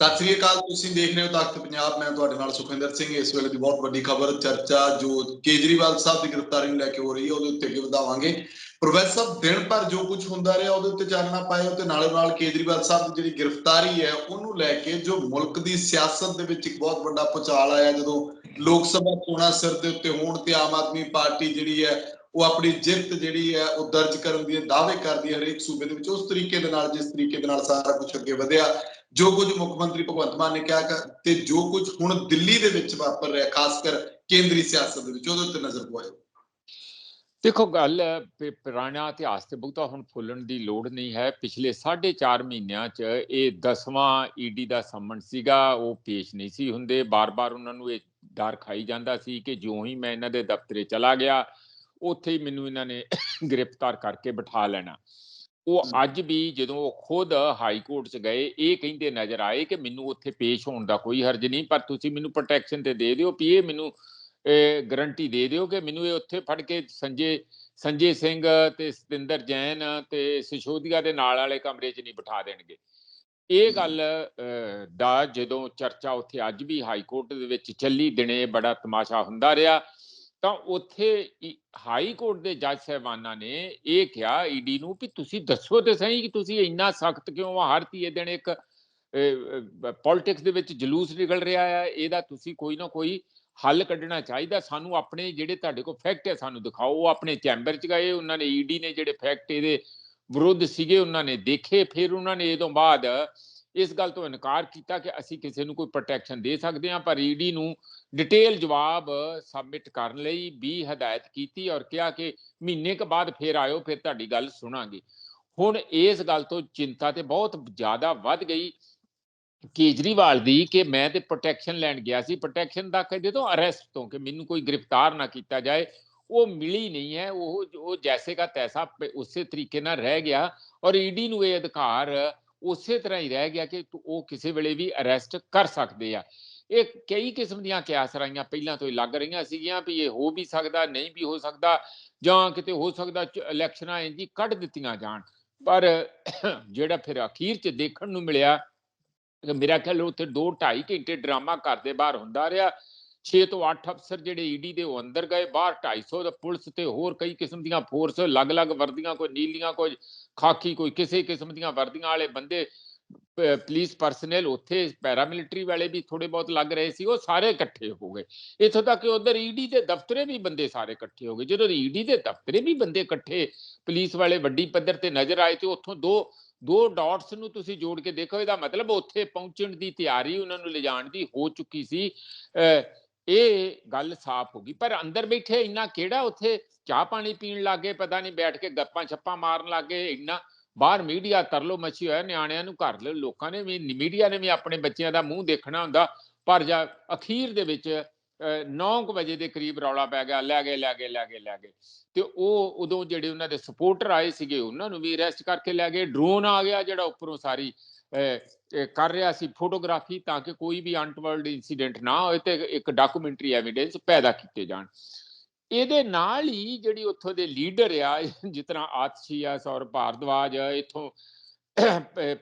ਸਤਿ ਸ੍ਰੀ ਅਕਾਲ, ਤੁਸੀਂ ਦੇਖ ਰਹੇ ਹੋ ਤਖਤ ਪੰਜਾਬ। ਮੈਂ ਤੁਹਾਡੇ ਨਾਲ ਸੁਖਿੰਦਰ ਸਿੰਘ। ਇਸ ਵੇਲੇ ਦੀ ਬਹੁਤ ਵੱਡੀ ਖਬਰ, ਚਰਚਾ ਜੋ ਕੇਜਰੀਵਾਲ ਸਾਹਿਬ ਦੀ ਗ੍ਰਿਫਤਾਰੀ ਨੂੰ ਲੈ ਕੇ ਹੋ ਰਹੀ ਹੈ, ਉਹਦੇ ਉੱਤੇ ਅੱਗੇ ਵਧਾਵਾਂਗੇ। ਪ੍ਰੋਫੈਸਰ ਸਾਹਿਬ, ਦਿਨ ਭਰ ਜੋ ਕੁਝ ਹੁੰਦਾ ਰਿਹਾ, ਉਹਦੇ ਉੱਤੇ ਚਾਨਣਾ ਪਾਇਓ ਤੇ ਨਾਲੋਂ ਨਾਲ ਕੇਜਰੀਵਾਲ ਸਾਹਿਬ ਦੀ ਜਿਹੜੀ ਗ੍ਰਿਫਤਾਰੀ ਹੈ, ਉਹਨੂੰ ਲੈ ਕੇ ਜੋ ਮੁਲਕ ਦੀ ਸਿਆਸਤ ਦੇ ਵਿੱਚ ਇੱਕ ਬਹੁਤ ਵੱਡਾ ਪੁਚਾਲ ਆਇਆ, ਜਦੋਂ ਲੋਕ ਸਭਾ ਚੋਣਾਂ ਸਿਰ ਦੇ ਉੱਤੇ ਹੋਣ ਤੇ ਆਮ ਆਦਮੀ ਪਾਰਟੀ ਜਿਹੜੀ ਹੈ, ਉਹ ਆਪਣੀ ਜਿੱਤ ਜਿਹੜੀ ਹੈ, ਉਹ ਦਰਜ ਕਰਨ ਦੀ ਦਾਅਵੇ ਕਰਦੀ ਹੈ ਹਰੇਕ ਸੂਬੇ ਦੇ ਵਿੱਚ। ਉਸ ਤਰੀਕੇ ਦੇ ਨਾਲ, ਜਿਸ ਤਰੀਕੇ ਦੇ ਨਾਲ ਸਾਰਾ ਕੁਝ ਅੱਗੇ ਵਧਿਆ ਜੋ ਕੁਝ ਮੁੱਖ ਮੰਤਰੀ ਭਗਵੰਤ ਮਾਨ ਨੇ ਕਿਹਾ ਤੇ ਜੋ ਕੁਝ ਹੁਣ ਦਿੱਲੀ ਦੇ ਵਿੱਚ ਵਾਪਰ ਰਿਹਾ, ਖਾਸ ਕਰ ਕੇਂਦਰੀ ਸਿਆਸਤ ਦੇ ਵਿੱਚ, ਉਹਦੇ ਉੱਤੇ ਨਜ਼ਰ ਪਾਇਓ ਦੇਖੋ, ਗੱਲ ਪੁਰਾਣਾ ਇਤਿਹਾਸ ਤੇ ਬਹੁਤਾ ਹੁਣ ਫੁੱਲਣ ਦੀ ਲੋੜ ਨਹੀਂ ਹੈ। ਪਿਛਲੇ 4.5 ਮਹੀਨਿਆਂ 'ਚ ਇਹ 10ਵਾਂ ਈਡੀ ਦਾ ਸੰਮਨ ਸੀਗਾ, ਉਹ ਪੇਸ਼ ਨਹੀਂ ਸੀ ਹੁੰਦੇ। ਬਾਰ-ਬਾਰ ਉਹਨਾਂ ਨੂੰ ਇਹ ਡਰ ਖਾਈ ਜਾਂਦਾ ਸੀ ਕਿ ਜਿਉਂ ਹੀ ਮੈਂ ਇਹਨਾਂ ਦੇ ਦਫ਼ਤਰੇ ਚਲਾ ਗਿਆ, ਉੱਥੇ ਹੀ ਮੈਨੂੰ ਇਹਨਾਂ ਨੇ ਗ੍ਰਿਫਤਾਰ ਕਰਕੇ ਬਿਠਾ ਲੈਣਾ। ਉਹ ਅੱਜ ਵੀ ਜਦੋਂ ਉਹ ਖੁਦ ਹਾਈ ਕੋਰਟ 'ਚ ਗਏ ਇਹ ਕਹਿੰਦੇ ਨਜ਼ਰ ਆਏ ਕਿ ਮੈਨੂੰ ਉੱਥੇ ਪੇਸ਼ ਹੋਣ ਦਾ ਕੋਈ ਹਰਜ ਨਹੀਂ ਪਰ ਤੁਸੀਂ ਮੈਨੂੰ ਪ੍ਰੋਟੈਕਸ਼ਨ ਤੇ ਦੇ ਦਿਓ ਵੀ ਇਹ ਮੈਨੂੰ ਗਰੰਟੀ ਦੇ ਦਿਓ ਕਿ ਮੈਨੂੰ ਇਹ ਉੱਥੇ ਫੜ ਕੇ ਸੰਜੇ ਸੰਜੇ ਸਿੰਘ ਤੇ ਸਤਿੰਦਰ ਜੈਨ ਤੇ ਸਿਸ਼ੋਦੀਆ ਦੇ ਨਾਲ ਵਾਲੇ ਕਮਰੇ 'ਚ ਨਹੀਂ ਬਿਠਾ ਦੇਣਗੇ। ਇਹ ਗੱਲ ਦਾ ਜਦੋਂ ਚਰਚਾ ਉੱਥੇ ਅੱਜ ਵੀ ਹਾਈ ਕੋਰਟ ਦੇ ਵਿੱਚ ਚੱਲੀ ਦਿਨੇ ਬੜਾ ਤਮਾਸ਼ਾ ਹੁੰਦਾ ਰਿਹਾ। ਤਾਂ ਉੱਥੇ ਹਾਈ ਕੋਰਟ ਦੇ ਜੱਜ ਸਹਿਬਾਨਾਂ ਨੇ ਇਹ ਕਿਹਾ, ਈਡੀ ਨੂੰ ਕਿ ਤੁਸੀਂ ਦੱਸੋ ਤੇ ਸਹੀ ਕਿ ਤੁਸੀਂ ਇੰਨਾ ਸਖਤ ਕਿਉਂ ਆ? ਹਰ ਤੀਏ ਦਿਨ ਇੱਕ ਪੋਲਿਟਿਕਸ ਦੇ ਵਿੱਚ ਜਲੂਸ ਨਿਕਲ ਰਿਹਾ ਹੈ ਇਹਦਾ ਤੁਸੀਂ ਕੋਈ ਨਾ ਕੋਈ ਹੱਲ ਕੱਢਣਾ ਚਾਹੀਦਾ। ਸਾਨੂੰ ਆਪਣੇ ਜਿਹੜੇ ਤੁਹਾਡੇ ਕੋਲ ਫੈਕਟ ਹੈ ਸਾਨੂੰ ਦਿਖਾਓ। ਉਹ ਆਪਣੇ ਚੈਂਬਰ 'ਚ ਗਏ, ਉਹਨਾਂ ਨੇ ਈਡੀ ਨੇ ਜਿਹੜੇ ਫੈਕਟ ਇਹਦੇ ਵਿਰੁੱਧ ਸੀਗੇ, ਉਹਨਾਂ ਨੇ ਦੇਖੇ। ਫਿਰ ਉਹਨਾਂ ਨੇ ਇਹ ਤੋਂ ਬਾਅਦ ਇਸ ਗੱਲ ਤੋਂ ਇਨਕਾਰ ਕੀਤਾ ਕਿ ਅਸੀਂ ਕਿਸੇ ਨੂੰ ਕੋਈ ਪ੍ਰੋਟੈਕਸ਼ਨ ਦੇ ਸਕਦੇ ਹਾਂ, ਪਰ ਈਡੀ ਨੂੰ ਡਿਟੇਲ ਜਵਾਬ ਸਬਮਿਟ ਕਰਨ ਲਈ ਵੀ ਹਦਾਇਤ ਕੀਤੀ ਔਰ ਕਿਹਾ ਕਿ ਮਹੀਨੇ ਕ ਬਾਅਦ ਫੇਰ ਆਇਓ, ਫਿਰ ਤੁਹਾਡੀ ਗੱਲ ਸੁਣਾਂਗੇ। ਹੁਣ ਇਸ ਗੱਲ ਤੋਂ ਚਿੰਤਾ ਤੇ ਬਹੁਤ ਜ਼ਿਆਦਾ ਵੱਧ ਗਈ ਕੇਜਰੀਵਾਲ ਦੀ ਕਿ ਮੈਂ ਤੇ ਪ੍ਰੋਟੈਕਸ਼ਨ ਲੈਣ ਗਿਆ ਸੀ। ਪ੍ਰੋਟੈਕਸ਼ਨ ਦਾ ਕਹਿੰਦੇ ਤੋਂ ਅਰੈਸਟ ਤੋਂ ਕਿ ਮੈਨੂੰ ਕੋਈ ਗ੍ਰਿਫਤਾਰ ਨਾ ਕੀਤਾ ਜਾਏ, ਉਹ ਮਿਲੀ ਨਹੀਂ ਹੈ। ਉਹ ਉਹ ਜੈਸੇ ਦਾ ਤੈਸਾ ਉਸੇ ਤਰੀਕੇ ਨਾਲ ਰਹਿ ਗਿਆ ਔਰ ਈਡੀ ਨੂੰ ਇਹ ਅਧਿਕਾਰ ਉਸੇ ਤਰ੍ਹਾਂ ਹੀ ਰਹਿ ਗਿਆ ਕਿ ਉਹ ਕਿਸੇ ਵੇਲੇ ਵੀ ਅਰੈਸਟ ਕਰ ਸਕਦੇ ਆ। ਇਹ ਕਈ ਕਿਸਮ ਦੀਆਂ ਕਿਆਸਰਾਈਆਂ ਪਹਿਲਾਂ ਤੋਂ ਹੀ ਲੱਗ ਰਹੀਆਂ ਸੀਗੀਆਂ ਵੀ ਇਹ ਹੋ ਵੀ ਸਕਦਾ, ਨਹੀਂ ਵੀ ਹੋ ਸਕਦਾ ਜਾਂ ਕਿਤੇ ਹੋ ਸਕਦਾ ਇਲੈਕਸ਼ਨਾਂ ਇੰਜੀ ਕੱਢ ਦਿੱਤੀਆਂ ਜਾਣ। ਪਰ ਜਿਹੜਾ ਫਿਰ ਅਖੀਰ 'ਚ ਦੇਖਣ ਨੂੰ ਮਿਲਿਆ, ਮੇਰਾ ਖਿਆਲ ਉੱਥੇ 2 2.5 ਘੰਟੇ ਡਰਾਮਾ ਘਰ ਦੇ ਬਾਹਰ ਹੁੰਦਾ ਰਿਹਾ। 6 ਤੋਂ 8 ਅਫਸਰ ਜਿਹੜੇ ਈਡੀ ਦੇ ਉਹ ਅੰਦਰ ਗਏ, ਬਾਹਰ 250 ਦਾ ਪੁਲਿਸ ਤੇ ਹੋਰ ਕਈ ਕਿਸਮ ਦੀਆਂ ਫੋਰਸ ਅਲੱਗ-ਅਲੱਗ ਵਰਦੀਆਂ, ਕੋਈ ਨੀਲੀਆਂ, ਕੋਈ ਖਾਕੀ, ਕੋਈ ਕਿਸੇ ਕਿਸਮ ਦੀਆਂ ਵਰਦੀਆਂ ਵਾਲੇ ਬੰਦੇ ਪੁਲਿਸ ਪਰਸਨਲ ਉੱਥੇ ਪੈਰਾਮਿਲਟਰੀ ਵਾਲੇ ਵੀ ਥੋੜੇ ਬਹੁਤ ਲੱਗ ਰਹੇ ਸੀ, ਉਹ ਸਾਰੇ ਇਕੱਠੇ ਹੋ ਗਏ। ਇਥੋਂ ਤੱਕ ਕਿ ਉਧਰ ਈਡੀ ਦੇ ਦਫ਼ਤਰੇ ਵੀ ਬੰਦੇ ਸਾਰੇ ਇਕੱਠੇ ਹੋ ਗਏ। ਜਦੋਂ ਈਡੀ ਦੇ ਦਫ਼ਤਰੇ ਵੀ ਬੰਦੇ ਇਕੱਠੇ ਪੁਲਿਸ ਵਾਲੇ ਵੱਡੀ ਪੱਧਰ ਤੇ ਨਜ਼ਰ ਆਏ ਤੇ ਉੱਥੋਂ ਦੋ ਦੋ ਡਾਟਸ ਨੂੰ ਤੁਸੀਂ ਜੋੜ ਕੇ ਦੇਖੋ, ਇਹਦਾ ਮਤਲਬ ਉੱਥੇ ਪਹੁੰਚਣ ਦੀ ਤਿਆਰੀ ਉਹਨਾਂ ਨੂੰ ਲਿਜਾਣ ਦੀ ਹੋ ਚੁੱਕੀ ਸੀ। ਇਹ ਗੱਲ ਸਾਫ਼ ਹੋ ਗਈ। ਪਰ ਅੰਦਰ ਬੈਠੇ ਇੰਨਾ ਕਿਹੜਾ ਉੱਥੇ ਚਾਹ ਪਾਣੀ ਪੀਣ ਲੱਗੇ, ਪਤਾ ਨਹੀਂ ਬੈਠ ਕੇ ਗੱਪਾਂ ਛੱਪਾਂ ਮਾਰਨ ਲੱਗੇ, ਇੰਨਾ ਬਾਹਰ ਮੀਡੀਆ ਤਰਲੋ ਮੱਛੀ ਹੋਇਆ, ਨਿਆਣਿਆਂ ਨੂੰ ਘਰ ਲੈ ਲੋਕਾਂ ਨੇ ਵੀ ਮੀਡੀਆ ਨੇ ਵੀ ਆਪਣੇ ਬੱਚਿਆਂ ਦਾ ਮੂੰਹ ਦੇਖਣਾ ਹੁੰਦਾ, ਪਰ ਜਾ ਅਖੀਰ ਦੇ ਵਿੱਚ 9 ਵਜੇ ਦੇ ਕਰੀਬ ਰੌਲਾ ਪੈ ਗਿਆ, ਲੈ ਗਏ ਲੈ ਗਏ ਲੈ ਗਏ ਲੈ ਗਏ। ਤੇ ਉਹ ਉਦੋਂ ਜਿਹੜੇ ਉਹਨਾਂ ਦੇ ਸਪੋਰਟਰ ਆਏ ਸੀਗੇ, ਉਹਨਾਂ ਨੂੰ ਵੀ ਅਰੈਸਟ ਕਰਕੇ ਲੈ ਗਏ। ਡਰੋਨ ਆ ਗਿਆ ਜਿਹੜਾ ਉੱਪਰੋਂ ਸਾਰੀ ਕਰ ਰਿਹਾ ਸੀ ਫੋਟੋਗ੍ਰਾਫੀ ਤਾਂ ਕਿ ਕੋਈ ਵੀ ਅਨਟਵਰਲਡ ਇਨਸੀਡੈਂਟ ਨਾ ਹੋਏ ਤੇ ਇੱਕ ਡਾਕੂਮੈਂਟਰੀ ਐਵੀਡੈਂਸ ਪੈਦਾ ਕੀਤੇ ਜਾਣ। ਇਹਦੇ ਨਾਲ ਹੀ ਜਿਹੜੀ ਉੱਥੋਂ ਦੇ ਲੀਡਰ ਆ, ਜਿਸ ਤਰ੍ਹਾਂ ਆਤਸ਼ੀ ਆ ਸੌਰ ਭਾਰਦਵਾਜ ਇੱਥੋਂ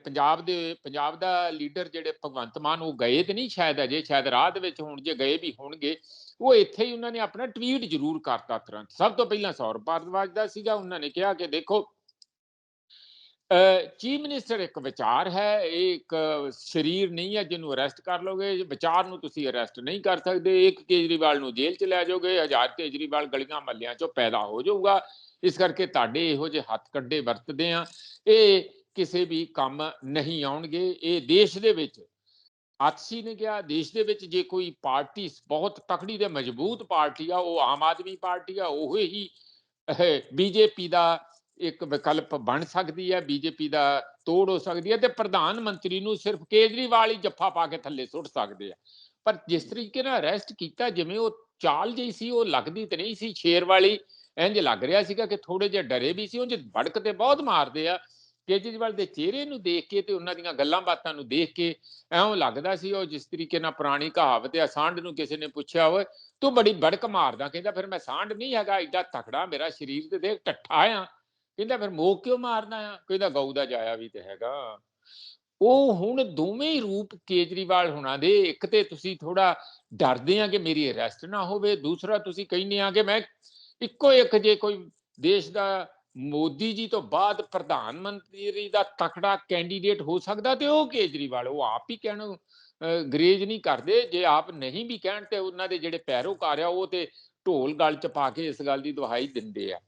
ਪੰਜਾਬ ਦੇ, ਪੰਜਾਬ ਦਾ ਲੀਡਰ ਜਿਹੜੇ ਭਗਵੰਤ ਮਾਨ, ਉਹ ਗਏ ਤੇ ਨਹੀਂ ਸ਼ਾਇਦ ਅਜੇ, ਸ਼ਾਇਦ ਰਾਹ ਦੇ ਵਿੱਚ ਹੁਣ, ਜੇ ਗਏ ਵੀ ਹੋਣਗੇ, ਉਹ ਇੱਥੇ ਹੀ ਉਹਨਾਂ ਨੇ ਆਪਣਾ ਟਵੀਟ ਜ਼ਰੂਰ ਕਰਤਾ ਤੁਰੰਤ। ਸਭ ਤੋਂ ਪਹਿਲਾਂ ਸੌਰ ਭਾਰਦਵਾਜ ਦਾ ਸੀਗਾ, ਉਹਨਾਂ ਨੇ ਕਿਹਾ ਕਿ ਦੇਖੋ ਚੀਫ ਮਿਨਿਸਟਰ ਇੱਕ ਵਿਚਾਰ ਹੈ, ਇਹ ਇੱਕ ਸਰੀਰ ਨਹੀਂ ਹੈ ਜਿਹਨੂੰ ਅਰੈਸਟ ਕਰ ਲੋਗੇ, ਵਿਚਾਰ ਨੂੰ ਤੁਸੀਂ ਅਰੈਸਟ ਨਹੀਂ ਕਰ ਸਕਦੇ, ਇੱਕ ਕੇਜਰੀਵਾਲ ਨੂੰ ਜੇਲ੍ਹ ਚ ਲੈ ਜਾਓਗੇ ਹਜ਼ਾਰ ਕੇਜਰੀਵਾਲ ਗਲੀਆਂ ਮੱਲਿਆਂ ਚੋਂ ਪੈਦਾ ਹੋ ਜਾਊਗਾ। ਇਸ ਕਰਕੇ ਤੁਹਾਡੇ ਇਹੋ ਜਿਹੇ ਹੱਥ ਕੱਢੇ ਵਰਤਦੇ ਆ ਇਹ ਕਿਸੇ ਵੀ ਕੰਮ ਨਹੀਂ ਆਉਣਗੇ। ਇਹ ਦੇਸ਼ ਦੇ ਵਿੱਚ ਆਤਸੀ ਨੇ ਕਿਹਾ ਦੇਸ਼ ਦੇ ਵਿੱਚ ਜੇ ਕੋਈ ਪਾਰਟੀ ਬਹੁਤ ਤਕੜੀ ਤੇ ਮਜ਼ਬੂਤ ਪਾਰਟੀ ਆ ਉਹ ਆਮ ਆਦਮੀ ਪਾਰਟੀ ਆ ਉਹ ਹੀ ਬੀਜੇਪੀ ਦਾ ਇੱਕ ਵਿਕਲਪ ਬਣ ਸਕਦੀ ਹੈ ਬੀਜੇਪੀ ਦਾ ਤੋੜ ਹੋ ਸਕਦੀ ਹੈ ਤੇ ਪ੍ਰਧਾਨ ਮੰਤਰੀ ਨੂੰ ਸਿਰਫ ਕੇਜਰੀਵਾਲ ਹੀ ਜੱਫਾ ਪਾ ਕੇ ਥੱਲੇ ਸੁੱਟ ਸਕਦੇ ਆ। ਪਰ ਜਿਸ ਤਰੀਕੇ ਨਾਲ ਅਰੈਸਟ ਕੀਤਾ ਜਿਵੇਂ ਉਹ ਚਾਲ ਜਿਹੀ ਸੀ ਉਹ ਲੱਗਦੀ ਤੇ ਨਹੀਂ ਸੀ। ਸ਼ੇਰ ਵਾਲੀ ਇੰਜ ਲੱਗ ਰਿਹਾ ਸੀਗਾ ਕਿ ਥੋੜੇ ਜਿਹਾ ਡਰੇ ਵੀ ਸੀ ਉਹ ਜੇ ਭੜਕ ਤੇ ਬਹੁਤ ਮਾਰਦੇ ਆ। ਕੇਜਰੀਵਾਲ ਦੇ ਚਿਹਰੇ ਨੂੰ ਦੇਖ ਕੇ ਤੇ ਉਹਨਾਂ ਦੀਆਂ ਗੱਲਾਂ ਬਾਤਾਂ ਨੂੰ ਦੇਖ ਕੇ ਐਉਂ ਲੱਗਦਾ ਸੀ, ਉਹ ਜਿਸ ਤਰੀਕੇ ਨਾਲ ਪੁਰਾਣੀ ਕਹਾਵਤ ਹੈ ਸਾਂਢ ਨੂੰ ਕਿਸੇ ਨੇ ਪੁੱਛਿਆ ਹੋਵੇ, ਤੂੰ ਬੜੀ ਬੜਕ ਮਾਰਦਾ ਕਹਿੰਦਾ, ਫਿਰ ਮੈਂ ਸਾਂਢ ਨਹੀਂ ਹੈਗਾ ਐਡਾ ਤਕੜਾ ਮੇਰਾ ਸਰੀਰ ਤੇ ਦੇਖ, ਟੱਠਾ ਆ ਕਹਿੰਦਾ, ਫਿਰ ਮੋਹ ਕਿਉਂ ਮਾਰਦਾ ਆ? ਕਹਿੰਦਾ, ਗਊ ਦਾ ਜਾਇਆ ਵੀ ਤੇ ਹੈਗਾ। ਉਹ ਹੁਣ ਦੋਵੇਂ ਹੀ ਰੂਪ ਕੇਜਰੀਵਾਲ ਹੋਣਾ ਦੇ, ਇੱਕ ਤੇ ਤੁਸੀਂ ਥੋੜਾ ਡਰਦੇ ਆ ਕਿ ਮੇਰੀ ਅਰੈਸਟ ਨਾ ਹੋਵੇ, ਦੂਸਰਾ ਤੁਸੀਂ ਕਹਿੰਦੇ ਆ ਕਿ ਮੈਂ ਇੱਕੋ ਇੱਕ ਜੇ ਕੋਈ ਦੇਸ਼ ਦਾ ਮੋਦੀ ਜੀ ਤੋਂ ਬਾਅਦ ਪ੍ਰਧਾਨ ਮੰਤਰੀ ਦਾ ਤਕੜਾ ਕੈਂਡੀਡੇਟ ਹੋ ਸਕਦਾ ਤੇ ਉਹ ਕੇਜਰੀਵਾਲ ਉਹ ਆਪ ਹੀ ਕਹਿਣ ਅਹ, ਗਰੇਜ ਨਹੀਂ ਕਰਦੇ ਜੇ ਆਪ ਨਹੀਂ ਵੀ ਕਹਿਣ ਤੇ ਉਹਨਾਂ ਦੇ ਜਿਹੜੇ ਪੈਰੋਕਾਰ ਆ ਉਹ ਤੇ ਢੋਲ ਗਲ ਚ ਪਾ ਕੇ ਇਸ ਗੱਲ ਦੀ ਦੁਹਾਈ ਦਿੰਦੇ ਆ।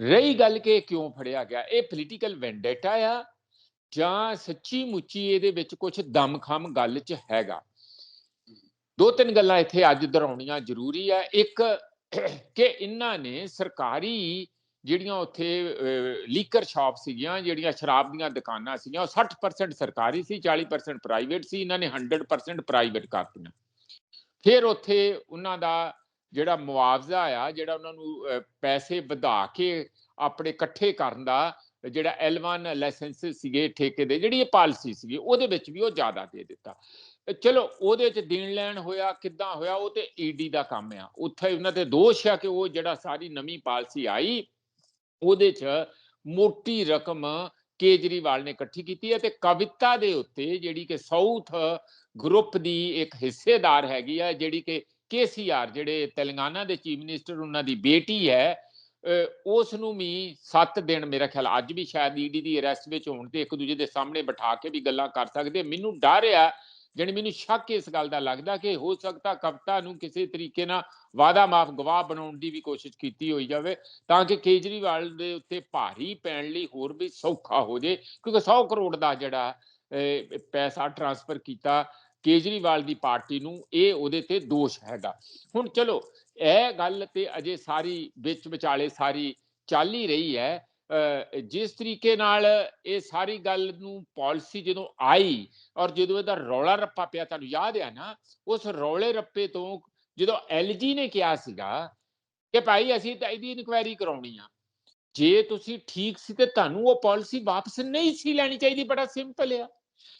ਰਹੀ ਗੱਲ ਕਿ ਕਿਉਂ ਫੜਿਆ ਗਿਆ? ਇਹ ਪੋਲੀਟੀਕਲ ਵੈਂਡੇਟਾ ਆ ਜਾਂ ਸੱਚੀ ਮੁੱਚੀ ਇਹਦੇ ਵਿੱਚ ਕੁਝ ਦਮਖਮ ਗੱਲ 'ਚ ਹੈਗਾ? ਦੋ ਤਿੰਨ ਗੱਲਾਂ ਇੱਥੇ ਅੱਜ ਦੁਹਰਾਉਣੀਆਂ ਜ਼ਰੂਰੀ ਆ। ਇੱਕ ਕਿ ਇਹਨਾਂ ਨੇ ਸਰਕਾਰੀ ਜਿਹੜੀਆਂ ਉੱਥੇ ਲੀਕਰ ਸ਼ਾਪ ਸੀਗੀਆਂ, ਜਿਹੜੀਆਂ ਸ਼ਰਾਬ ਦੀਆਂ ਦੁਕਾਨਾਂ ਸੀਗੀਆਂ, ਉਹ 60% ਸਰਕਾਰੀ ਸੀ 40% ਪ੍ਰਾਈਵੇਟ ਸੀ, ਇਹਨਾਂ ਨੇ 100% ਪ੍ਰਾਈਵੇਟ ਕਰਤੀਆਂ। ਫਿਰ ਉੱਥੇ ਉਹਨਾਂ ਦਾ ਜਿਹੜਾ ਮੁਆਵਜ਼ਾ ਆ ਜਿਹੜਾ ਉਹਨਾਂ ਨੂੰ ਪੈਸੇ ਵਧਾ ਕੇ ਆਪਣੇ ਇਕੱਠੇ ਕਰਨ ਦਾ, ਜਿਹੜਾ L1 ਲਾਇਸੈਂਸ ਸੀਗੇ ਠੇਕੇ ਦੇ, ਜਿਹੜੀ ਇਹ ਪਾਲਿਸੀ ਸੀਗੀ, ਉਹਦੇ ਵਿੱਚ ਵੀ ਉਹ ਜ਼ਿਆਦਾ ਦੇ ਦਿੱਤਾ। ਚਲੋ, ਉਹਦੇ ਚ ਦੇਣ ਲੈਣ ਹੋਇਆ, ਕਿੱਦਾਂ ਹੋਇਆ, ਉਹ ਤੇ ਈਡੀ ਦਾ ਕੰਮ ਆ। ਉੱਥੇ ਉਹਨਾਂ ਤੇ ਦੋਸ਼ ਆ ਕਿ ਉਹ ਜਿਹੜਾ ਸਾਰੀ ਨਵੀਂ ਪਾਲਿਸੀ ਆਈ ਉਹਦੇ ਚ ਮੋਟੀ ਰਕਮ ਕੇਜਰੀਵਾਲ ਨੇ ਇਕੱਠੀ ਕੀਤੀ ਹੈ ਤੇ ਕਵਿਤਾ ਦੇ ਉੱਤੇ ਜਿਹੜੀ ਕਿ ਸਾਊਥ ਗਰੁੱਪ ਦੀ ਇੱਕ ਹਿੱਸੇਦਾਰ ਹੈਗੀ ਆ, ਜਿਹੜੀ ਕਿ ਕੇਸੀਆਰ, ਜਿਹੜੇ ਤੇਲੰਗਾਨਾ ਦੇ ਚੀਫ ਮਿਨਿਸਟਰ ਉਹਨਾਂ ਦੀ ਬੇਟੀ ਹੈ ਉਸ ਨੂੰ ਵੀ 7 ਦਿਨ ਮੇਰਾ ਖਿਆਲ ਅੱਜ ਵੀ ਸ਼ਾਇਦ ਈਡੀ ਦੀ ਅਰੈਸਟ ਵਿੱਚ ਹੋਣ ਤੇ ਇੱਕ ਦੂਜੇ ਦੇ ਸਾਹਮਣੇ ਬਿਠਾ ਕੇ ਵੀ ਗੱਲਾਂ ਕਰ ਸਕਦੇ। ਮੈਨੂੰ ਡਰ ਆ ਜਾਣੀ ਮੈਨੂੰ ਸ਼ੱਕ ਇਸ ਗੱਲ ਦਾ ਲੱਗਦਾ ਕਿ ਹੋ ਸਕਦਾ ਕਵਿਤਾ ਨੂੰ ਕਿਸੇ ਤਰੀਕੇ ਨਾਲ ਵਾਦਾ ਮਾਫ ਗਵਾਹ ਬਣਾਉਣ ਦੀ ਵੀ ਕੋਸ਼ਿਸ਼ ਕੀਤੀ ਹੋਈ ਜਾਵੇ, ਤਾਂ ਕਿ ਕੇਜਰੀਵਾਲ ਦੇ ਉੱਤੇ ਭਾਰੀ ਪੈਣ ਲਈ ਹੋਰ ਵੀ ਸੌਖਾ ਹੋ ਜੇ, ਕਿਉਂਕਿ 100 ਕਰੋੜ ਦਾ ਜਿਹੜਾ ਪੈਸਾ ਟ੍ਰਾਂਸਫਰ ਕੀਤਾ ਕੇਜਰੀਵਾਲ ਦੀ ਪਾਰਟੀ ਨੂੰ, ਇਹ ਉਹਦੇ ਤੇ ਦੋਸ਼ ਹੈਗਾ। ਹੁਣ ਚਲੋ, ਇਹ ਗੱਲ ਤੇ ਅਜੇ ਸਾਰੀ ਵਿੱਚ ਵਿਚਾਲੇ ਸਾਰੀ ਚੱਲ ਹੀ ਰਹੀ ਹੈ ਜਿਸ ਤਰੀਕੇ ਨਾਲ ਇਹ ਸਾਰੀ ਗੱਲ ਨੂੰ ਪਾਲਿਸੀ ਜਦੋਂ ਆਈ ਔਰ ਜਦੋਂ ਇਹਦਾ ਰੌਲਾ ਰੱਪਾ ਪਿਆ, ਤੁਹਾਨੂੰ ਯਾਦ ਆ ਨਾ, ਉਸ ਰੌਲੇ ਰੱਪੇ ਤੋਂ ਜਦੋਂ ਐਲਜੀ ਨੇ ਕਿਹਾ ਸੀਗਾ ਕਿ ਭਾਈ ਅਸੀਂ ਤਾਂ ਇਹਦੀ ਇਨਕੁਆਇਰੀ ਕਰਾਉਣੀ ਆ, ਜੇ ਤੁਸੀਂ ਠੀਕ ਸੀ ਤੇ ਤੁਹਾਨੂੰ ਉਹ ਪਾਲਿਸੀ ਵਾਪਸ ਨਹੀਂ ਸੀ ਲੈਣੀ ਚਾਹੀਦੀ, ਬੜਾ ਸਿੰਪਲ ਆ।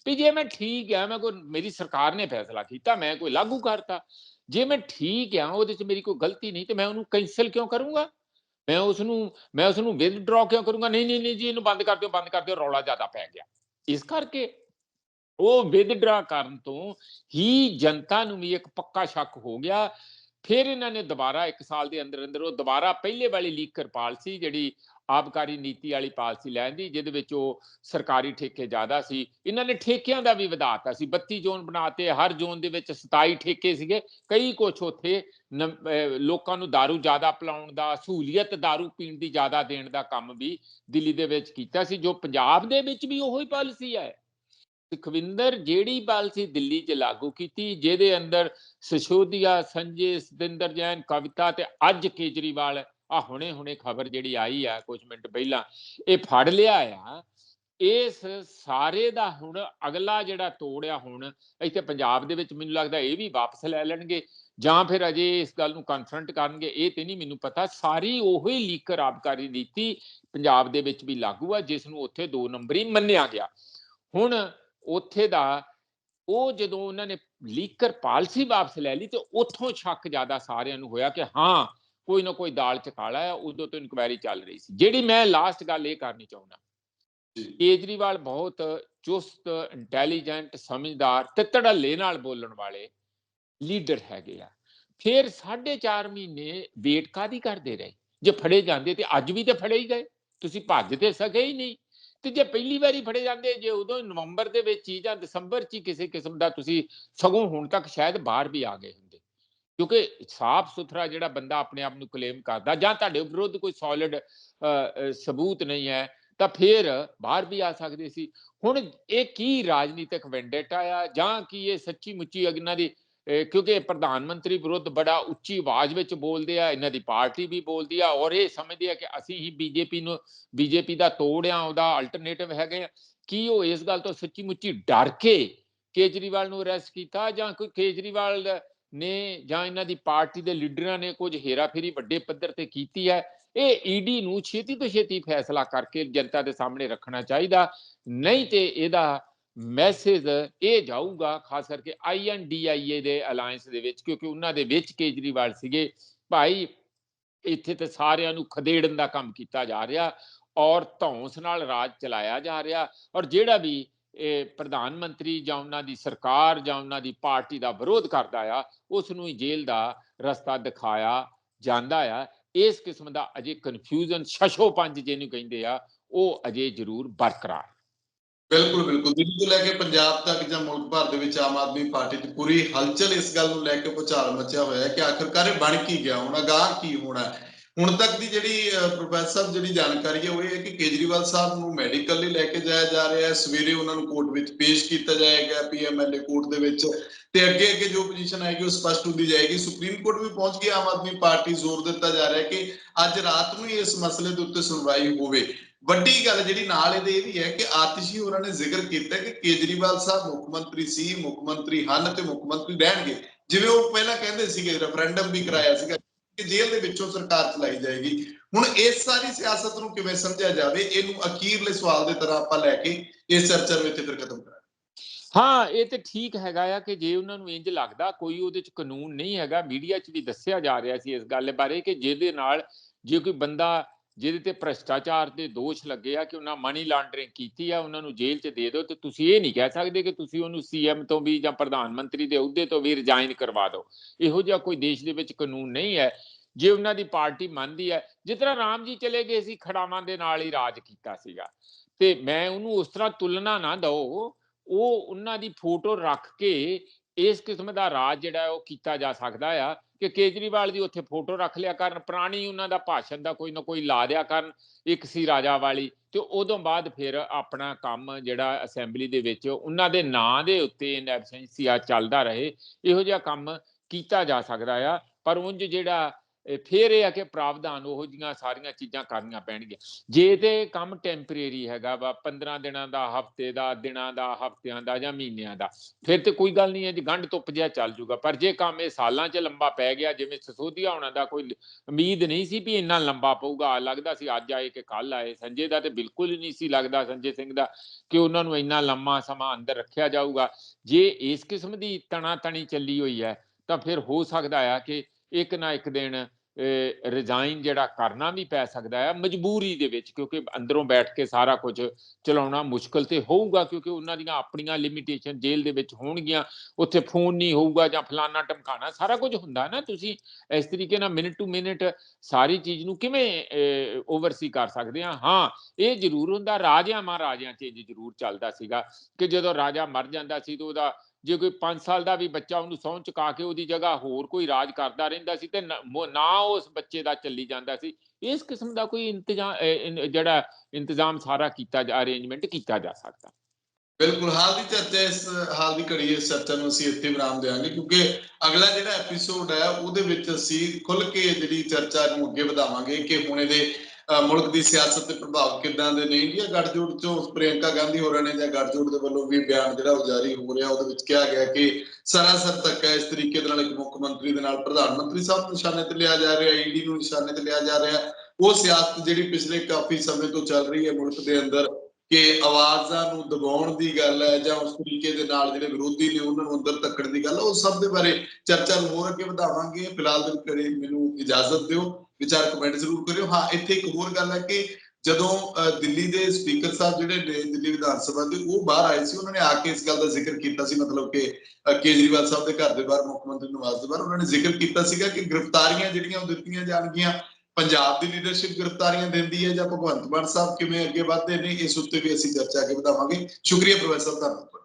ਵੀ ਜੇ ਮੈਂ ਠੀਕ ਆ, ਮੈਂ ਕੋਈ, ਮੇਰੀ ਸਰਕਾਰ ਨੇ ਫੈਸਲਾ ਕੀਤਾ, ਮੈਂ ਕੋਈ ਲਾਗੂ ਕਰਤਾ, ਜੇ ਮੈਂ ਠੀਕ ਆ, ਉਹਦੇ 'ਚ ਮੇਰੀ ਕੋਈ ਗਲਤੀ ਨਹੀਂ, ਤੇ ਮੈਂ ਉਹਨੂੰ ਕੈਨਸਲ ਕਿਉਂ ਕਰੂੰਗਾ? ਮੈਂ ਉਸ ਨੂੰ ਮੈਂ ਉਸ ਨੂੰ ਵਿਦਡਰਾ ਕਿਉਂ ਕਰੂੰਗਾ? ਨਹੀਂ ਨਹੀਂ ਨਹੀਂ ਜੀ, ਇਹਨੂੰ ਬੰਦ ਕਰ ਦਿਓ, ਬੰਦ ਕਰ ਦਿਓ, ਰੌਲਾ ਜ਼ਿਆਦਾ ਪੈ ਗਿਆ। ਇਸ ਕਰਕੇ ਉਹ ਵਿਦਡਰਾ ਕਰਨ ਤੋਂ ਹੀ ਜਨਤਾ ਨੂੰ ਵੀ ਇੱਕ ਪੱਕਾ ਸ਼ੱਕ ਹੋ ਗਿਆ। ਫਿਰ ਇਹਨਾਂ ਨੇ ਦੁਬਾਰਾ 1 ਸਾਲ ਦੇ ਅੰਦਰ ਅੰਦਰ ਉਹ ਦੁਬਾਰਾ ਪਹਿਲੇ ਵਾਲੀ ਲੀਕ ਕਿਰਪਾਲ ਸੀ, ਜਿਹੜੀ ਆਬਕਾਰੀ ਨੀਤੀ ਵਾਲੀ ਪਾਲਿਸੀ ਲੈਣ ਦੀ ਜਿਹਦੇ ਵਿੱਚ ਉਹ ਸਰਕਾਰੀ ਠੇਕੇ ਜ਼ਿਆਦਾ ਸੀ ਇਹਨਾਂ ਨੇ ਠੇਕਿਆਂ ਦਾ ਵੀ ਵਧਾਤਾ ਸੀ 32 ਜ਼ੋਨ ਬਣਾਤੇ ਹਰ ਜ਼ੋਨ ਦੇ ਵਿੱਚ 27 ਠੇਕੇ ਸੀਗੇ ਕਈ ਕੁਛ ਉੱਥੇ ਨਮ- ਅਹ ਲੋਕਾਂ ਨੂੰ दारू ਜ਼ਿਆਦਾ ਪਿਲਾਉਣ ਦਾ ਸਹੂਲੀਅਤ दारू ਪੀਣ ਦੀ ਜ਼ਿਆਦਾ ਦੇਣ ਦਾ ਕੰਮ ਵੀ ਦਿੱਲੀ ਦੇ ਵਿੱਚ ਕੀਤਾ ਸੀ ਜੋ ਪੰਜਾਬ ਦੇ ਵਿੱਚ ਵੀ ਉਹੀ ਪਾਲਿਸੀ ਹੈ ਸੁਖਵਿੰਦਰ ਜਿਹੜੀ ਪਾਲਿਸੀ ਦਿੱਲੀ 'ਚ ਲਾਗੂ ਕੀਤੀ ਜਿਹਦੇ ਅੰਦਰ ਸਿਸੋਦੀਆ ਸੰਜੇ ਸਤਿੰਦਰ ਜੈਨ ਕਵਿਤਾ ਤੇ ਅੱਜ ਕੇਜਰੀਵਾਲ ਆ ਹੁਣੇ ਹੁਣੇ ਖਬਰ ਜਿਹੜੀ ਆਈ ਆ ਕੁਝ ਮਿੰਟ ਪਹਿਲਾਂ, ਇਹ ਫੜ ਲਿਆ ਆ। ਇਸ ਸਾਰੇ ਦਾ ਹੁਣ ਅਗਲਾ ਜਿਹੜਾ ਤੋੜਿਆ ਹੁਣ, ਇੱਥੇ ਪੰਜਾਬ ਦੇ ਵਿੱਚ ਮੈਨੂੰ ਲੱਗਦਾ ਇਹ ਵੀ ਵਾਪਸ ਲੈ ਲੈਣਗੇ ਜਾਂ ਫਿਰ ਅਜੇ ਇਸ ਗੱਲ ਨੂੰ ਕਨਫਰੰਟ ਕਰਨਗੇ, ਇਹ ਤੇ ਨਹੀਂ ਮੈਨੂੰ ਪਤਾ। ਸਾਰੀ ਉਹੀ ਲੀਕਰ ਆਬਕਾਰੀ ਨੀਤੀ ਪੰਜਾਬ ਦੇ ਵਿੱਚ ਵੀ ਲਾਗੂ ਆ, ਜਿਸ ਨੂੰ ਉੱਥੇ ਦੋ ਨੰਬਰੀ ਮੰਨਿਆ ਗਿਆ। ਹੁਣ ਉੱਥੇ ਦਾ ਉਹ ਜਦੋਂ ਉਹਨਾਂ ਨੇ ਲੀਕਰ ਪਾਲਿਸੀ ਵਾਪਸ ਲੈ ਲਈ ਤੇ ਉੱਥੋਂ ਸ਼ੱਕ ਜ਼ਿਆਦਾ ਸਾਰਿਆਂ ਨੂੰ ਹੋਇਆ ਕਿ ਹਾਂ ਕੋਈ ਨਾ ਕੋਈ ਦਾਲ ਚ ਕਾਲਾ ਹੈ ਉਦੋਂ ਤੋਂ ਇਨਕੁਆਇਰੀ ਚੱਲ ਰਹੀ ਸੀ। ਜਿਹੜੀ ਮੈਂ ਲਾਸਟ ਗੱਲ ਇਹ ਕਰਨੀ ਚਾਹੁੰਦਾ। ਕੇਜਰੀਵਾਲ ਬਹੁਤ ਚੁਸਤ ਇੰਟੈਲੀਜੈਂਟ ਸਮਝਦਾਰ ਤੇ ਧੜੱਲੇ ਨਾਲ ਬੋਲਣ ਵਾਲੇ ਲੀਡਰ ਹੈਗੇ ਆ। ਫਿਰ 4.5 ਮਹੀਨੇ ਵੇਟ ਕਾਦੀ ਕਰਦੇ ਰਹੇ? ਜੇ ਫੜੇ ਜਾਂਦੇ ਤੇ ਅੱਜ ਵੀ ਤੇ ਫੜੇ ਹੀ ਗਏ। ਤੁਸੀਂ ਭੱਜ ਤੇ ਸਕੇ ਹੀ ਨਹੀਂ। ਤੇ ਜੇ ਪਹਿਲੀ ਵਾਰੀ ਫੜੇ ਜਾਂਦੇ ਜੇ ਉਦੋਂ ਨਵੰਬਰ ਦੇ ਵਿੱਚ ਹੀ ਜਾਂ ਦਸੰਬਰ ਚ ਹੀ ਕਿਸੇ ਕਿਸਮ ਦਾ ਤੁਸੀਂ ਸਗੋਂ ਹੁਣ ਤੱਕ ਸ਼ਾਇਦ ਬਾਹਰ ਵੀ ਆ ਗਏ ਕਿਉਂਕਿ ਸਾਫ਼ ਸੁਥਰਾ ਜਿਹੜਾ ਬੰਦਾ ਆਪਣੇ ਆਪ ਨੂੰ ਕਲੇਮ ਕਰਦਾ, ਜਾਂ ਤੁਹਾਡੇ ਵਿਰੁੱਧ ਕੋਈ ਸੋਲਿਡ ਸਬੂਤ ਨਹੀਂ ਹੈ, ਤਾਂ ਫਿਰ ਬਾਹਰ ਵੀ ਆ ਸਕਦੇ ਸੀ। ਹੁਣ ਇਹ ਕੀ ਰਾਜਨੀਤਿਕ ਵੈਂਡੇਟਾ ਆ, ਜਾਂ ਕੀ ਇਹ ਸੱਚੀ ਮੁੱਚੀ ਇਹਨਾਂ ਦੀ ਕਿਉਂਕਿ ਪ੍ਰਧਾਨ ਮੰਤਰੀ ਵਿਰੁੱਧ ਬੜਾ ਉੱਚੀ ਆਵਾਜ਼ ਵਿੱਚ ਬੋਲਦੇ ਆ, ਇਹਨਾਂ ਦੀ ਪਾਰਟੀ ਵੀ ਬੋਲਦੀ ਆ, ਔਰ ਇਹ ਸਮਝਦੇ ਆ ਕਿ ਅਸੀਂ ਹੀ ਬੀਜੇਪੀ ਨੂੰ, ਬੀਜੇਪੀ ਦਾ ਤੋੜ ਆ, ਉਹਦਾ ਅਲਟਰਨੇਟਿਵ ਹੈਗੇ ਆ। ਕੀ ਉਹ ਇਸ ਗੱਲ ਤੋਂ ਸੱਚੀ ਮੁੱਚੀ ਡਰ ਕੇ ਕੇਜਰੀਵਾਲ ਨੂੰ ਅਰੈਸਟ ਕੀਤਾ ਜਾਂ ਕੋਈ ਕੇਜਰੀਵਾਲ ਨੇ ਜਾਂ ਇਹਨਾਂ ਦੀ ਪਾਰਟੀ ਦੇ ਲੀਡਰਾਂ ਨੇ ਕੁਝ ਹੇਰਾਫੇਰੀ ਵੱਡੇ ਪੱਧਰ ਤੇ ਕੀਤੀ ਹੈ, ਇਹ ਈਡੀ ਨੂੰ ਛੇਤੀ ਤੋਂ ਛੇਤੀ ਫੈਸਲਾ ਕਰਕੇ ਜਨਤਾ ਦੇ ਸਾਹਮਣੇ ਰੱਖਣਾ ਚਾਹੀਦਾ। ਨਹੀਂ ਤੇ ਇਹਦਾ ਮੈਸੇਜ ਇਹ ਜਾਊਗਾ, ਖਾਸ ਕਰਕੇ ਆਈਐਨਡੀਆਈਏ ਦੇ ਅਲਾਈਅੰਸ ਦੇ ਵਿੱਚ, ਕਿਉਂਕਿ ਉਹਨਾਂ ਦੇ ਵਿੱਚ ਕੇਜਰੀਵਾਲ ਸੀਗੇ। ਭਾਈ, ਇੱਥੇ ਤੇ ਸਾਰਿਆਂ ਨੂੰ ਖਦੇੜਨ ਦਾ ਕੰਮ ਕੀਤਾ ਜਾ ਰਿਹਾ ਔਰ ਧੌਂਸ ਨਾਲ ਰਾਜ ਚਲਾਇਆ ਜਾ ਰਿਹਾ ਔਰ ਜਿਹੜਾ ਵੀ ਇਹ ਪ੍ਰਧਾਨ ਮੰਤਰੀ ਜਾਂ ਉਹਨਾਂ ਦੀ ਸਰਕਾਰ ਜਾਂ ਉਹਨਾਂ ਦੀ ਪਾਰਟੀ ਦਾ ਵਿਰੋਧ ਕਰਦਾ ਆ, ਉਸ ਨੂੰ ਹੀ ਜੇਲ੍ਹ ਦਾ ਰਸਤਾ ਦਿਖਾਇਆ ਜਾਂਦਾ ਆ। ਇਸ ਕਿਸਮ ਦਾ ਅਜੇ ਕਨਫਿਊਜ਼ਨ ਛਛੋ ਪੰਜ ਜਿਹਨੂੰ ਕਹਿੰਦੇ ਆ, ਉਹ ਅਜੇ ਜ਼ਰੂਰ ਬਰਕਰਾਰ। ਬਿਲਕੁਲ ਬਿਲਕੁਲ। ਦਿੱਲੀ ਤੋਂ ਲੈ ਕੇ ਪੰਜਾਬ ਤੱਕ ਜਾਂ ਮੁਲਕ ਭਰ ਦੇ ਵਿੱਚ ਆਮ ਆਦਮੀ ਪਾਰਟੀ ਦੀ ਪੂਰੀ ਹਲਚਲ ਇਸ ਗੱਲ ਨੂੰ ਲੈ ਕੇ ਭੁਚਾਲ ਮਚਿਆ ਹੋਇਆ ਹੈ ਕਿ ਆਖਰਕਾਰ ਇਹ ਬਣ ਕੀ ਗਿਆ? ਹੁਣ ਅਗਾਹ ਕੀ ਹੋਣਾ ਹੈ? ਹੁਣ ਤੱਕ ਦੀ ਜਿਹੜੀ ਪ੍ਰੋਫੈਸਰ ਜਿਹੜੀ ਜਾਣਕਾਰੀ ਹੈ, ਉਹ ਇਹ ਹੈ ਕਿ ਕੇਜਰੀਵਾਲ ਸਾਹਿਬ ਨੂੰ ਮੈਡੀਕਲ ਲਈ ਲੈ ਕੇ ਜਾਇਆ ਜਾ ਰਿਹਾ ਹੈ। ਸਵੇਰੇ ਉਹਨਾਂ ਨੂੰ ਕੋਰਟ ਵਿੱਚ ਪੇਸ਼ ਕੀਤਾ ਜਾਏਗਾ ਪੀਐਮਐਲਏ ਕੋਰਟ ਦੇ ਵਿੱਚ ਤੇ ਅੱਗੇ ਅੱਗੇ ਜੋ ਪੋਜੀਸ਼ਨ ਆਏਗੀ, ਉਹ ਸਪਸ਼ਟ ਹੁੰਦੀ ਜਾਏਗੀ। ਸੁਪਰੀਮ ਕੋਰਟ ਵੀ ਪਹੁੰਚ ਗਈ ਆਮ ਆਦਮੀ ਪਾਰਟੀ ਜ਼ੋਰ ਦਿੱਤਾ ਜਾ ਰਿਹਾ ਹੈ ਕਿ ਅੱਜ ਰਾਤ ਨੂੰ ਹੀ ਇਸ ਮਸਲੇ ਦੇ ਉੱਤੇ ਸੁਣਵਾਈ ਹੋਵੇ। ਵੱਡੀ ਗੱਲ ਜਿਹੜੀ ਨਾਲ ਇਹਦੇ ਇਹ ਵੀ ਹੈ ਕਿ ਆਤਿਸ਼ੀ ਹੋਰਾਂ ਨੇ ਜ਼ਿਕਰ ਕੀਤਾ ਕਿ ਕੇਜਰੀਵਾਲ ਸਾਹਿਬ ਮੁੱਖ ਮੰਤਰੀ ਸੀ, ਮੁੱਖ ਮੰਤਰੀ ਹਨ ਤੇ ਮੁੱਖ ਮੰਤਰੀ ਰਹਿਣਗੇ। ਜਿਵੇਂ ਉਹ ਪਹਿਲਾਂ ਕਹਿੰਦੇ ਸੀਗੇ ਰੈਫਰੈਂਡਮ ਵੀ ਕਰਾਇਆ ਸੀਗਾ। ਕਿ ਜੇਲ੍ਹ ਦੇ ਵਿੱਚੋਂ ਸਰਕਾਰ ਚਲਾਈ ਜਾਏਗੀ। ਹੁਣ ਇਸ ਸਾਰੀ ਸਿਆਸਤ ਨੂੰ ਕਿਵੇਂ ਸਮਝਿਆ ਜਾਵੇ, ਇਹਨੂੰ ਅਖੀਰਲੇ ਸਵਾਲ ਦੇ ਤਰ੍ਹਾਂ ਆਪਾਂ ਲੈ ਕੇ ਇਸ ਚਰਚਾ ਨੂੰ ਫਿਰ ਖਤਮ ਕਰਾਂਗੇ। ਹਾਂ, ਇਹ ਤੇ ਠੀਕ ਹੈਗਾ ਆ ਕਿ ਜੇ ਉਹਨਾਂ ਨੂੰ ਇੰਜ ਲੱਗਦਾ, ਕੋਈ ਉਹਦੇ ਚ ਕਾਨੂੰਨ ਨਹੀਂ ਹੈਗਾ, ਮੀਡੀਆ 'ਚ ਵੀ ਦੱਸਿਆ ਜਾ ਰਿਹਾ ਸੀ ਇਸ ਗੱਲ ਬਾਰੇ ਕਿ ਜਿਹਦੇ ਨਾਲ ਜੇ ਕੋਈ ਬੰਦਾ ਜਿਹਦੇ ਤੇ ਭ੍ਰਸ਼ਟਾਚਾਰ ਦੇ ਦੋਸ਼ ਲੱਗੇ ਆ ਕਿ ਉਹਨਾਂ ਮਨੀ ਲਾਂਡਰਿੰਗ ਕੀਤੀ ਆ, ਉਹਨਾਂ ਨੂੰ ਜੇਲ੍ਹ 'ਚ ਦੇ ਦਿਓ ਤੇ ਤੁਸੀਂ ਇਹ ਨਹੀਂ ਕਹਿ ਸਕਦੇ ਕਿ ਤੁਸੀਂ ਉਹਨੂੰ ਸੀਐਮ ਤੋਂ ਵੀ ਜਾਂ ਪ੍ਰਧਾਨ ਮੰਤਰੀ ਦੇ ਅਹੁਦੇ ਤੋਂ ਵੀ ਰਿਜ਼ਾਈਨ ਕਰਵਾ ਦਿਓ। ਇਹੋ ਜਿਹਾ ਕੋਈ ਦੇਸ਼ ਦੇ ਵਿੱਚ ਕਾਨੂੰਨ ਨਹੀਂ ਹੈ। ਜੇ ਉਹਨਾਂ ਦੀ ਪਾਰਟੀ ਮੰਨਦੀ ਹੈ, ਜਿਸ ਤਰ੍ਹਾਂ ਰਾਮ ਜੀ ਚਲੇ ਗਏ ਸੀ, ਖੜਾਵਾਂ ਦੇ ਨਾਲ ਹੀ ਰਾਜ ਕੀਤਾ ਸੀਗਾ। ਤੇ ਮੈਂ ਉਹਨੂੰ ਉਸ ਤਰ੍ਹਾਂ ਤੁਲਨਾ ਨਾ ਦਓ, ਉਹ ਉਹਨਾਂ ਦੀ ਫੋਟੋ ਰੱਖ ਕੇ ਇਸ ਕਿਸਮ ਦਾ ਰਾਜ ਜਿਹੜਾ ਉਹ ਕੀਤਾ ਜਾ ਸਕਦਾ ਆ ਕਿ ਕੇਜਰੀਵਾਲ ਦੀ ਉੱਥੇ ਫੋਟੋ ਰੱਖ ਲਿਆ ਕਰਨ, ਪੁਰਾਣੀ ਉਹਨਾਂ ਦਾ ਭਾਸ਼ਣ ਦਾ ਕੋਈ ਨਾ ਕੋਈ ਲਾ ਦਿਆ ਕਰਨ, ਇੱਕ ਸੀ ਰਾਜਾ ਵਾਲੀ ਤੇ ਉਦੋਂ ਬਾਅਦ ਫਿਰ ਆਪਣਾ ਕੰਮ ਜਿਹੜਾ ਅਸੈਂਬਲੀ ਦੇ ਵਿੱਚ ਉਹਨਾਂ ਦੇ ਨਾਂ ਦੇ ਉੱਤੇ ਇਨ ਐਬਸੈਂਸੀਆ ਚੱਲਦਾ ਰਹੇ, ਇਹੋ ਜਿਹਾ ਕੰਮ ਕੀਤਾ ਜਾ ਸਕਦਾ ਆ, ਪਰ ਉਂਝ ਜਿਹੜਾ ਫੇਰ ਇਹ ਆ ਕਿ ਪ੍ਰਾਵਧਾਨ ਉਹੋ ਜੀਆਂ ਸਾਰੀਆਂ ਚੀਜ਼ਾਂ ਕਰਨੀਆਂ ਪੈਣਗੀਆਂ। ਜੇ ਤੇ ਕੰਮ ਟੈਂਪਰੇਰੀ ਹੈਗਾ ਵਾ 15 ਦਿਨਾਂ ਦਾ, ਹਫ਼ਤੇ ਦਾ, ਦਿਨਾਂ ਦਾ, ਹਫਤਿਆਂ ਦਾ ਜਾਂ ਮਹੀਨਿਆਂ ਦਾ, ਫਿਰ ਤੇ ਕੋਈ ਗੱਲ ਨਹੀਂ ਹੈ ਜੀ, ਗੰਢ ਧੁੱਪ ਜਿਹਾ ਚੱਲ ਜੂਗਾ। ਪਰ ਜੇ ਕੰਮ ਇਹ ਸਾਲਾਂ 'ਚ ਲੰਬਾ ਪੈ ਗਿਆ, ਜਿਵੇਂ ਸਸੋਦੀਆ ਹੋਣਾ ਦਾ ਕੋਈ ਉਮੀਦ ਨਹੀਂ ਸੀ ਵੀ ਇੰਨਾ ਲੰਬਾ ਪਊਗਾ ਲੱਗਦਾ ਸੀ ਅੱਜ ਆਏ ਕਿ ਕੱਲ ਆਏ, ਸੰਜੇ ਦਾ ਤੇ ਬਿਲਕੁਲ ਹੀ ਨਹੀਂ ਸੀ ਲੱਗਦਾ ਸੰਜੇ ਸਿੰਘ ਦਾ, ਕਿ ਉਹਨਾਂ ਨੂੰ ਇੰਨਾ ਲੰਮਾ ਸਮਾਂ ਅੰਦਰ ਰੱਖਿਆ ਜਾਊਗਾ। ਜੇ ਇਸ ਕਿਸਮ ਦੀ ਤਣਾ ਤਣੀ ਚੱਲੀ ਹੋਈ ਹੈ, ਤਾਂ ਫਿਰ ਹੋ ਸਕਦਾ ਆ ਕਿ ਇੱਕ ਨਾ ਇੱਕ ਦਿਨ ਰਿਜ਼ਾਈਨ ਜਿਹੜਾ ਕਰਨਾ ਵੀ ਪੈ ਸਕਦਾ ਹੈ ਮਜਬੂਰੀ ਦੇ ਵਿੱਚ, ਕਿਉਂਕਿ ਅੰਦਰੋਂ ਬੈਠ ਕੇ ਸਾਰਾ ਕੁਝ ਚਲਾਉਣਾ ਮੁਸ਼ਕਲ ਤੇ ਹੋਊਗਾ, ਕਿਉਂਕਿ ਉਹਨਾਂ ਦੀਆਂ ਆਪਣੀਆਂ ਲਿਮਿਟੇਸ਼ਨ ਜੇਲ੍ਹ ਦੇ ਵਿੱਚ ਹੋਣਗੀਆਂ, ਉੱਥੇ ਫੋਨ ਨਹੀਂ ਹੋਊਗਾ ਜਾਂ ਫਲਾਨਾ ਟਮਕਾਣਾ ਸਾਰਾ ਕੁਝ ਹੁੰਦਾ ਨਾ ਤੁਸੀਂ ਇਸ ਤਰੀਕੇ ਨਾਲ ਮਿੰਟ ਟੂ ਮਿੰਟ ਸਾਰੀ ਚੀਜ਼ ਨੂੰ ਕਿਵੇਂ ਓਵਰਸੀ ਕਰ ਸਕਦੇ ਆ? ਹਾਂ, ਇਹ ਜ਼ਰੂਰ ਹੁੰਦਾ, ਰਾਜਿਆਂ ਮਹਾਰਾਜਿਆਂ 'ਚ ਜ਼ਰੂਰ ਚੱਲਦਾ ਸੀਗਾ ਕਿ ਜਦੋਂ ਰਾਜਾ ਮਰ ਜਾਂਦਾ ਸੀ ਤਾਂ ਉਹਦਾ ਜੇ ਕੋਈ 5 ਸਾਲ ਦਾ ਵੀ ਬੱਚਾ ਉਹਨੂੰ ਸਹੁੰ ਚੁਕਾ ਕੇ ਉਹਦੀ ਜਗ੍ਹਾ ਹੋਰ ਕੋਈ ਰਾਜ ਕਰਦਾ ਰਹਿੰਦਾ ਸੀ ਤੇ ਨਾ ਉਸ ਬੱਚੇ ਦਾ ਚੱਲੀ ਜਾਂਦਾ ਸੀ, ਇਸ ਕਿਸਮ ਦਾ ਕੋਈ ਇੰਤਜ਼ਾਮ ਜਿਹੜਾ ਇੰਤਜ਼ਾਮ ਸਾਰਾ ਕੀਤਾ ਜਾ ਅਰੇਂਜਮੈਂਟ ਕੀਤਾ ਜਾ ਸਕਦਾ। ਬਿਲਕੁਲ, ਹਾਲ ਦੀ ਚਰਚਾ ਇਸ, ਹਾਲ ਦੀ ਘੜੀ ਇਸ ਚਰਚਾ ਨੂੰ ਅਸੀਂ ਇੱਥੇ ਵਿਰਾਮ ਦੇਵਾਂਗੇ ਕਿਉਂਕਿ ਅਗਲਾ ਜਿਹੜਾ ਐਪੀਸੋਡ ਹੈ, ਉਹਦੇ ਵਿੱਚ ਅਸੀਂ ਖੁੱਲ ਕੇ ਜਿਹੜੀ ਚਰਚਾ ਨੂੰ ਅੱਗੇ ਵਧਾਵਾਂਗੇ ਕਿ ਹੁਣ ਇਹਦੇ ਮੁਲਕ ਦੀ ਸਿਆਸਤ ਤੇ ਪ੍ਰਭਾਵ ਕਿੱਦਾਂ ਦੇ ਨੇ? ਇੰਡੀਆ ਗੱਠਜੋੜ ਚੋਂ ਪ੍ਰਿਯੰਕਾ ਗਾਂਧੀ ਹੋਰਾਂ ਨੇ ਜਾਂ ਗੱਠਜੋੜ ਦੇ ਵੱਲੋਂ ਵੀ ਬਿਆਨ ਜਿਹੜਾ ਉਹ ਜਾਰੀ ਹੋ ਰਿਹਾ ਉਹਦੇ ਵਿੱਚ ਕਿਹਾ ਗਿਆ ਕਿ ਸਰਾਸਰ ਧੱਕਾ ਇਸ ਤਰੀਕੇ ਦੇ ਨਾਲ ਇੱਕ ਮੁੱਖ ਮੰਤਰੀ ਦੇ ਨਾਲ ਪ੍ਰਧਾਨ ਮੰਤਰੀ ਸਾਹਿਬ ਨੂੰ ਨਿਸ਼ਾਨੇ ਤੇ ਲਿਆ ਜਾ ਰਿਹਾ ਈਡੀ ਨੂੰ ਨਿਸ਼ਾਨੇ ਤੇ ਲਿਆ ਜਾ ਰਿਹਾ। ਉਹ ਸਿਆਸਤ ਜਿਹੜੀ ਪਿਛਲੇ ਕਾਫੀ ਸਮੇਂ ਤੋਂ ਚੱਲ ਰਹੀ ਹੈ ਮੁਲਕ ਦੇ ਅੰਦਰ ਕਿ ਆਵਾਜ਼ਾਂ ਨੂੰ ਦਬਾਉਣ ਦੀ ਗੱਲ ਹੈ ਜਾਂ ਉਸ ਤਰੀਕੇ ਦੇ ਨਾਲ ਜਿਹੜੇ ਵਿਰੋਧੀ ਨੇ ਉਹਨਾਂ ਨੂੰ ਅੰਦਰ ਧੱਕਣ ਦੀ ਗੱਲ ਹੈ, ਉਹ ਸਭ ਦੇ ਬਾਰੇ ਚਰਚਾ ਨੂੰ ਹੋਰ ਅੱਗੇ ਵਧਾਵਾਂਗੇ। ਫਿਲਹਾਲ ਦੇ ਕਰੇ ਮੈਨੂੰ ਇਜਾਜ਼ਤ ਦਿਓ। ਵਿਚਾਰ ਕਮੈਂਟ ਜ਼ਰੂਰ ਕਰਿਓ। ਹਾਂ ਇੱਥੇ ਇੱਕ ਹੋਰ ਗੱਲ ਹੈ ਕਿ ਜਦੋਂ ਅਹ, ਦਿੱਲੀ ਦੇ ਸਪੀਕਰ ਸਾਹਿਬ ਜਿਹੜੇ ਨੇ ਦਿੱਲੀ ਵਿਧਾਨ ਸਭਾ ਦੇ ਉਹ ਬਾਹਰ ਆਏ ਸੀ ਉਹਨਾਂ ਨੇ ਆ ਕੇ ਇਸ ਗੱਲ ਦਾ ਜ਼ਿਕਰ ਕੀਤਾ ਸੀ ਮਤਲਬ ਕਿ ਕੇਜਰੀਵਾਲ ਸਾਹਿਬ ਦੇ ਘਰ ਦੇ ਬਾਹਰ ਮੁੱਖ ਮੰਤਰੀ ਨਵਾਜ਼ ਦੇ ਬਾਹਰ ਉਹਨਾਂ ਨੇ ਜ਼ਿਕਰ ਕੀਤਾ ਸੀਗਾ ਕਿ ਗ੍ਰਿਫਤਾਰੀਆਂ ਜਿਹੜੀਆਂ ਉਹ ਦਿੱਤੀਆਂ ਜਾਣਗੀਆਂ ਪੰਜਾਬ ਦੀ ਲੀਡਰਸ਼ਿਪ ਗ੍ਰਿਫਤਾਰੀਆਂ ਦਿੰਦੀ ਹੈ ਜਾਂ ਭਗਵੰਤ ਮਾਨ ਸਾਹਿਬ ਕਿਵੇਂ ਅੱਗੇ ਵਧਦੇ ਨੇ ਇਸ ਉੱਤੇ ਵੀ ਅਸੀਂ ਚਰਚਾ ਅੱਗੇ ਵਧਾਵਾਂਗੇ। ਸ਼ੁਕਰੀਆ ਪ੍ਰੋਫੈਸਰ ਧੰਨਵਾਦ।